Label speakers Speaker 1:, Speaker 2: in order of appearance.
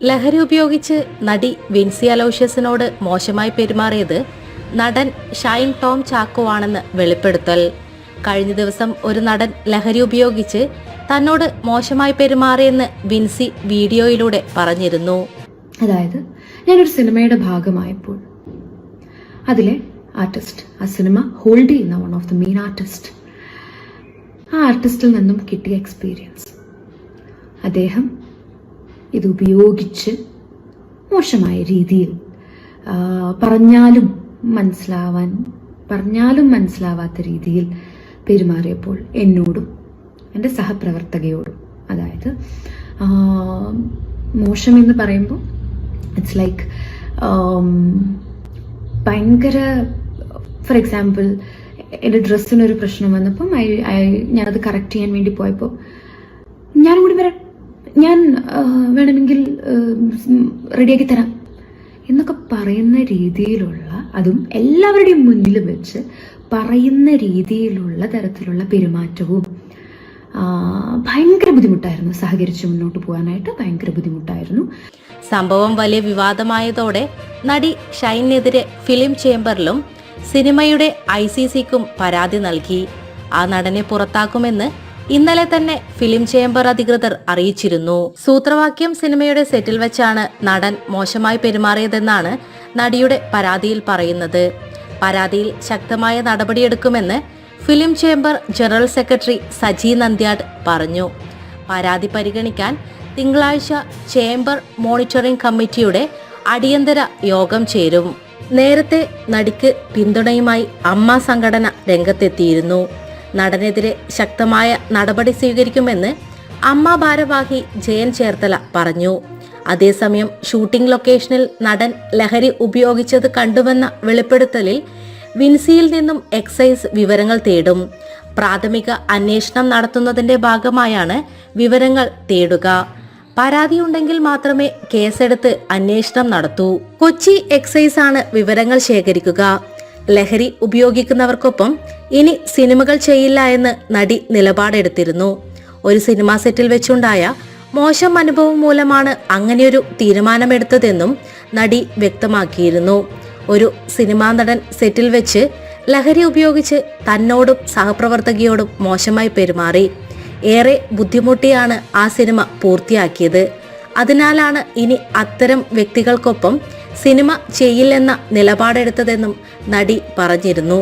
Speaker 1: ലഹരി ഉപയോഗിച്ച് നടി വിൻസി അലോഷ്യസിനോട് മോശമായി പെരുമാറിയത് നടൻ ഷൈൻ ടോം ചാക്കോ ആണെന്ന് വെളിപ്പെടുത്തൽ. കഴിഞ്ഞ ദിവസം ഒരു നടൻ ലഹരി ഉപയോഗിച്ച് തന്നോട് മോശമായി പെരുമാറിയെന്ന് വിൻസി വീഡിയോയിലൂടെ പറഞ്ഞിരുന്നു.
Speaker 2: അതായത് ഞാനൊരു സിനിമയുടെ ഭാഗമായപ്പോൾ. അതിലെ ആർട്ടിസ്റ്റ് ആ സിനിമ ഹോൾഡ് ചെയ്യുന്ന one of the main artist ആ ആർട്ടിസ്റ്റിൽ നിന്നും കിട്ടിയ എക്സ്പീരിയൻസ് അദ്ദേഹം ഇത് ഉപയോഗിച്ച് മോശമായ രീതിയിൽ പറഞ്ഞാലും മനസ്സിലാവാൻ പറഞ്ഞാലും മനസ്സിലാവാത്ത രീതിയിൽ പെരുമാറിയപ്പോൾ എന്നോടും എന്റെ സഹപ്രവർത്തകയോടും അതായത് മോശം എന്ന് പറയുമ്പോൾ ഇറ്റ്സ് ലൈക്ക് ഭയങ്കര ഫോർ എക്സാമ്പിൾ എന്റെ ഡ്രസ്സിനൊരു പ്രശ്നം വന്നപ്പം ഐ ഐ ഞാനത് കറക്റ്റ് ചെയ്യാൻ വേണ്ടി പോയപ്പോൾ ഞാനും കൂടി വരാം. ഞാൻ വേണമെങ്കിൽ റെഡിയാക്കി തരാം. എന്നൊക്കെ പറയുന്ന രീതിയിലുള്ള അതും എല്ലാവരുടെയും മുന്നിൽ വെച്ച് പറയുന്ന രീതിയിലുള്ള തരത്തിലുള്ള പെരുമാറ്റവും ഭയങ്കര ബുദ്ധിമുട്ടായിരുന്നു സഹകരിച്ച് മുന്നോട്ട് പോകാനായിട്ട്. ഭയങ്കര ബുദ്ധിമുട്ടായിരുന്നു.
Speaker 1: സംഭവം വലിയ വിവാദമായതോടെ നടി ഷൈനെതിരെ ഫിലിം ചേംബറിലും സിനിമയുടെ ഐ സി സിക്കും പരാതി നൽകി. ആ നടനെ പുറത്താക്കുമെന്ന് ഇന്നലെ തന്നെ ഫിലിം ചേംബർ അധികൃതർ അറിയിച്ചിരുന്നു. സൂത്രവാക്യം സിനിമയുടെ സെറ്റിൽ വെച്ചാണ് നടൻ മോശമായി പെരുമാറിയതെന്നാണ് നടിയുടെ പരാതിയിൽ പറയുന്നത്. പരാതിയിൽ ശക്തമായ നടപടിയെടുക്കുമെന്ന് film chamber general secretary Saji Nandyatt പറഞ്ഞു. പരാതി പരിഗണിക്കാൻ തിങ്കളാഴ്ച ചേംബർ മോണിറ്ററിംഗ് കമ്മിറ്റിയുടെ അടിയന്തര യോഗം ചേരും. നേരത്തെ നടിക്ക് പിന്തുണയുമായി അമ്മ സംഘടന രംഗത്തെത്തിയിരുന്നു. നടനെതിരെ ശക്തമായ നടപടി സ്വീകരിക്കുമെന്ന് അമ്മ ഭാരവാഹി ജയൻ ചേർത്തല പറഞ്ഞു. അതേസമയം ഷൂട്ടിംഗ് ലൊക്കേഷനിൽ നടൻ ലഹരി ഉപയോഗിച്ചത് കണ്ടുവെന്ന വെളിപ്പെടുത്തലിൽ വിൻസിയിൽ നിന്നും എക്സൈസ് വിവരങ്ങൾ തേടും. പ്രാഥമിക അന്വേഷണം നടത്തുന്നതിന്റെ ഭാഗമായാണ് വിവരങ്ങൾ തേടുക. പരാതിയുണ്ടെങ്കിൽ മാത്രമേ കേസെടുത്ത് അന്വേഷണം നടത്തൂ. കൊച്ചി എക്സൈസ് ആണ് വിവരങ്ങൾ ശേഖരിക്കുക. ലഹരി ഉപയോഗിക്കുന്നവർക്കൊപ്പം ഇനി സിനിമകൾ ചെയ്യില്ല എന്ന് നടി നിലപാടെടുത്തിരുന്നു. ഒരു സിനിമാ സെറ്റിൽ വെച്ചുണ്ടായ മോശം അനുഭവം മൂലമാണ് അങ്ങനെയൊരു തീരുമാനമെടുത്തതെന്നും നടി വ്യക്തമാക്കിയിരുന്നു. ഒരു സിനിമാ നടൻ സെറ്റിൽ വെച്ച് ലഹരി ഉപയോഗിച്ച് തന്നോടും സഹപ്രവർത്തകയോടും മോശമായി പെരുമാറി. ഏറെ ബുദ്ധിമുട്ടിയാണ് ആ സിനിമ പൂർത്തിയാക്കിയത്. അതിനാലാണ് ഇനി അത്തരം വ്യക്തികൾക്കൊപ്പം സിനിമ ചെയ്യില്ലെന്ന നിലപാടെടുത്തതെന്നും നടി പറഞ്ഞിരുന്നു.